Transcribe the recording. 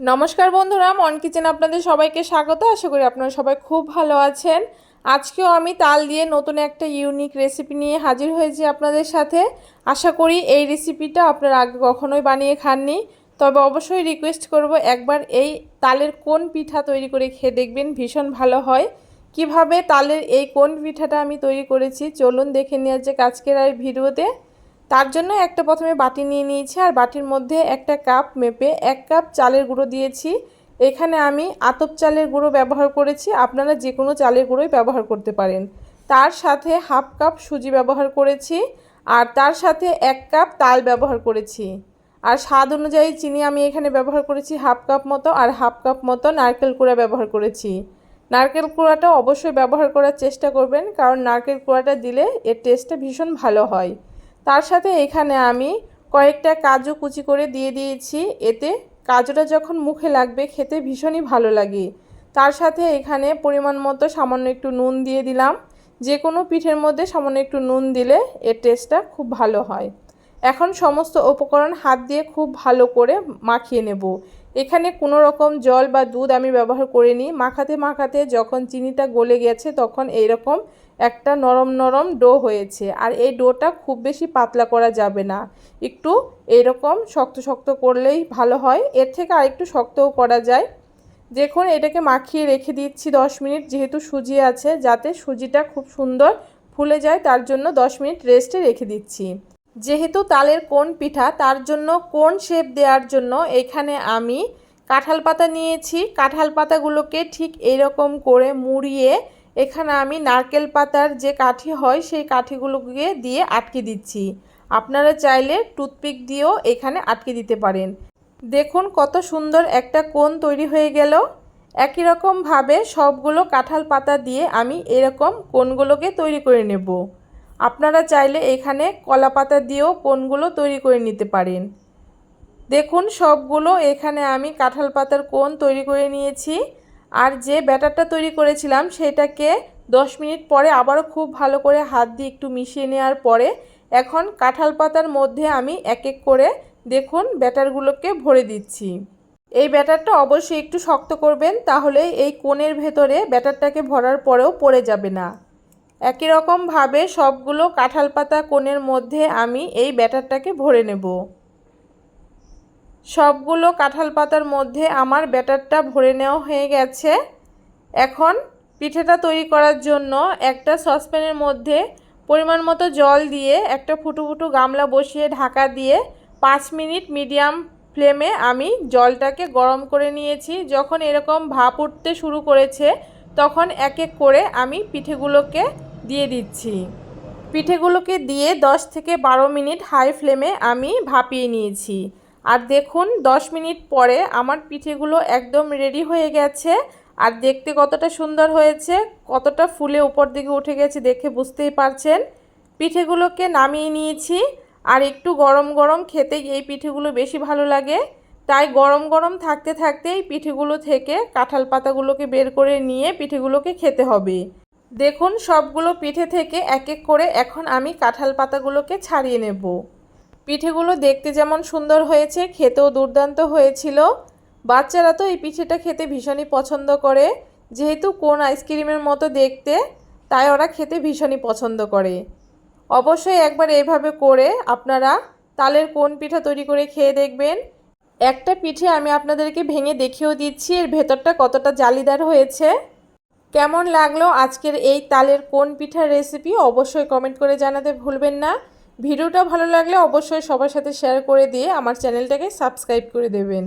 নমস্কার বন্ধুরা, মন কিচেন আপনাদের সবাইকে স্বাগত। আশা করি আপনারা সবাই খুব ভালো আছেন। আজকেও আমি তাল দিয়ে নতুন একটা ইউনিক রেসিপি নিয়ে হাজির হয়েছি আপনাদের সাথে। আশা করি এই রেসিপিটা আপনারা আগে কখনোই বানিয়ে খাননি। তবে অবশ্যই রিকোয়েস্ট করব একবার এই তালের কোন পিঠা তৈরি করে খেয়ে দেখবেন, ভীষণ ভালো হয়। কীভাবে তালের এই কোন পিঠাটা আমি তৈরি করেছি, চলুন দেখে নেওয়া যাক আজকের আর ভিডিওতে। তার জন্য একটা প্রথমে বাটি নিয়ে নিয়েছি আর বাটির মধ্যে একটা কাপ মেপে এক কাপ চালের গুঁড়ো দিয়েছি। এখানে আমি আতপ চালের গুঁড়ো ব্যবহার করেছি। আপনারা যে কোনো চালের গুঁড়োই ব্যবহার করতে পারেন। তার সাথে হাফ কাপ সুজি ব্যবহার করেছি আর তার সাথে এক কাপ তাল ব্যবহার করেছি। আর স্বাদ অনুযায়ী চিনি আমি এখানে ব্যবহার করেছি হাফ কাপ মতো আর হাফ কাপ মতো নারকেল কুড়া ব্যবহার করেছি। নারকেল কুড়াটা অবশ্যই ব্যবহার করার চেষ্টা করবেন কারণ নারকেল কুড়াটা দিলে এর টেস্টটা ভীষণ ভালো হয়। তার সাথে এখানে আমি কয়েকটা কাজু কুচি করে দিয়ে দিয়েছি। এতে কাজুটা যখন মুখে লাগবে, খেতে ভীষণই ভালো লাগে। তার সাথে এখানে পরিমাণ মতো সামান্য একটু নুন দিয়ে দিলাম। যে কোনো পিঠের মধ্যে সামান্য একটু নুন দিলে এর টেস্টটা খুব ভালো হয়। এখন সমস্ত উপকরণ হাত দিয়ে খুব ভালো করে মাখিয়ে নেব। এখানে কোনো রকম জল বা দুধ আমি ব্যবহার করিনি। মাখাতে মাখাতে যখন চিনিটা গলে গেছে তখন এইরকম একটা নরম নরম ডো হয়েছে। আর এই ডোটা খুব বেশি পাতলা করা যাবে না। একটু এরকম শক্ত শক্ত করলেই ভালো হয়। এর থেকে আরেকটু শক্তও করা যায়। দেখুন, এটাকে মাখিয়ে রেখে দিচ্ছি দশ মিনিট যেহেতু সুজি আছে, যাতে সুজিটা খুব সুন্দর ফুলে যায়, তার জন্য দশ মিনিট রেস্টে রেখে দিচ্ছি। যেহেতু তালের কোন পিঠা, তার জন্য কোন শেপ দেওয়ার জন্য এখানে আমি কাঁঠাল পাতা নিয়েছি। কাঁঠাল পাতাগুলোকে ঠিক এরকম করে মুড়িয়ে এখানে আমি নারকেল পাতার যে কাঠি হয়, সেই কাঠিগুলোকে দিয়ে আটকে দিচ্ছি। আপনারা চাইলে টুথপিক দিয়েও এখানে আটকে দিতে পারেন। দেখুন কত সুন্দর একটা কোন তৈরি হয়ে গেল। একই রকমভাবে সবগুলো কাঁঠাল পাতা দিয়ে আমি এরকম কোনগুলোকে তৈরি করে নেব। আপনারা চাইলে এখানে কলা পাতা দিয়েও কোনগুলো তৈরি করে নিতে পারেন। দেখুন, সবগুলো এখানে আমি কাঁঠাল পাতার কোন তৈরি করে নিয়েছি। আর যে ব্যাটারটা তৈরি করেছিলাম, সেটাকে দশ মিনিট পরে আবারও খুব ভালো করে হাত দিয়ে একটু মিশিয়ে নেওয়ার পরে এখন কাঁঠাল পাতার মধ্যে আমি এক এক করে দেখুন ব্যাটারগুলোকে ভরে দিচ্ছি। এই ব্যাটারটা অবশ্যই একটু শক্ত করবেন, তাহলে এই কোণের ভেতরে ব্যাটারটাকে ভরার পরেও পড়ে যাবে না। একই রকমভাবে সবগুলো কাঁঠাল পাতা কোণের মধ্যে আমি এই ব্যাটারটাকে ভরে নেব। সবগুলো কাঁঠাল পাতার মধ্যে আমার ব্যাটারটা ভরে নেওয়া হয়ে গেছে। এখন পিঠেটা তৈরি করার জন্য একটা সসপ্যানের মধ্যে পরিমাণ মতো জল দিয়ে একটা ফুটু ফুটু গামলা বসিয়ে ঢাকা দিয়ে পাঁচ মিনিট মিডিয়াম ফ্লেমে আমি জলটাকে গরম করে নিয়েছি। যখন এরকম ভাপ উঠতে শুরু করেছে, তখন এক এক করে আমি পিঠেগুলোকে দিয়ে দিচ্ছি। পিঠেগুলোকে দিয়ে 10 থেকে বারো মিনিট হাই ফ্লেমে আমি ভাপিয়ে নিয়েছি। আর দেখুন 10 মিনিট পরে আমার পিঠেগুলো একদম রেডি হয়ে গেছে। আর দেখতে কতটা সুন্দর হয়েছে, কতটা ফুলে উপর দিকে উঠে গেছে দেখে বুঝতেই পারছেন। পিঠেগুলোকে নামিয়ে নিয়েছি। আর একটু গরম গরম খেতে এই পিঠেগুলো বেশি ভালো লাগে। তাই গরম গরম থাকতে থাকতেই পিঠেগুলো থেকে কাঁঠাল পাতাগুলোকে বের করে নিয়ে পিঠেগুলোকে খেতে হবে। দেখুন, সবগুলো পিঠে থেকে এক এক করে এখন আমি কাঁঠাল পাতাগুলোকে ছাড়িয়ে নেব। পিঠেগুলো দেখতে যেমন সুন্দর হয়েছে, খেতেও দুর্দান্ত হয়েছিল। বাচ্চারা তো এই পিঠেটা খেতে ভীষণই পছন্দ করে। যেহেতু কোন আইসক্রিমের মতো দেখতে, তাই ওরা খেতে ভীষণই পছন্দ করে। অবশ্যই একবার এভাবে করে আপনারা তালের কোন পিঠা তৈরি করে খেয়ে দেখবেন। একটা পিঠে আমি আপনাদেরকে ভেঙে দেখিয়েও দিচ্ছি, এর ভেতরটা কতটা জালিদার হয়েছে। কেমন লাগল আজকের এই তালের কোন পিঠার রেসিপি অবশ্যই কমেন্ট করে জানাতে ভুলবেন না। ভিডিওটা ভালো লাগলে অবশ্যই সবার সাথে শেয়ার করে দিয়ে আমার চ্যানেলটাকে সাবস্ক্রাইব করে দেবেন।